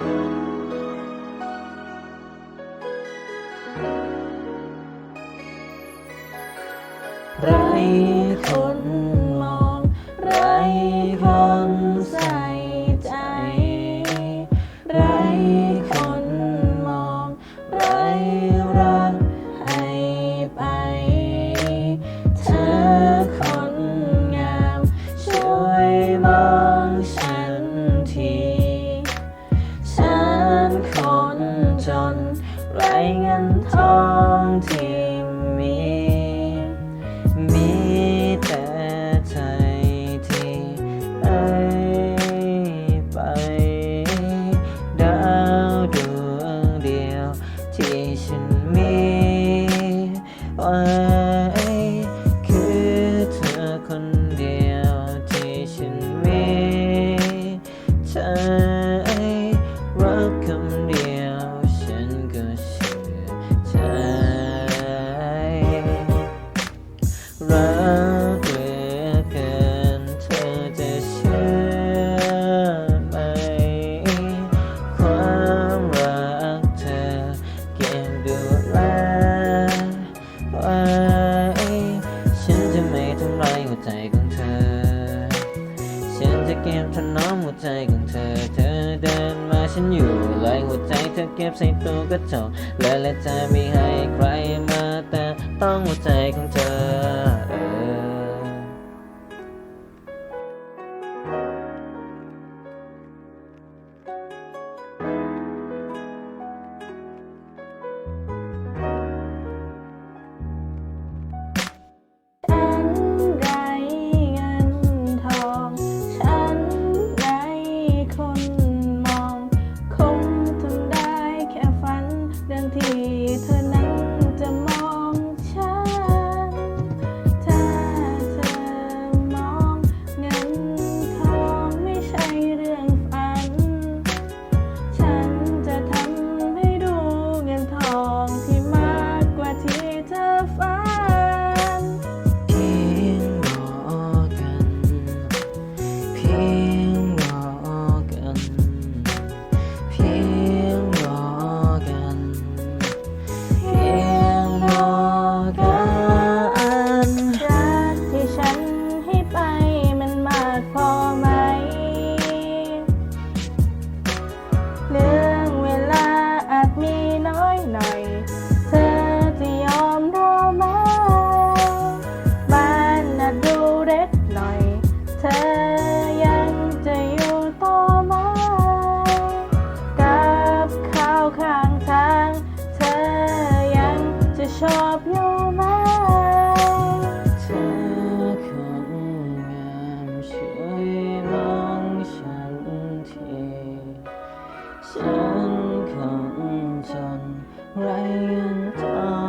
ไรคนมอง ไรคนสา ไรเงินทองที่มี มีแต่ใจที่ให้ไป ดาวดวงเดียวที่ฉันมีไว้คือเธอคนเดียวที่ฉันมีเธอ ธอเก็บถนอมหัวใจของเธอ เธอเดินมาฉันอยู่ไล่หัวใจเธอเก็บใส่ตู้กระจกและและจะไม่ให้ใครมาแต่ต้องหัวใจของเธอ หน่อย เธอจะยอมรอไหมบ้านน่ะดูเล็กหน่อย เธอยังจะอยู่ต่อไหมกับข้าวข้างทาง เธอยังจะชอบอยู่ ฉั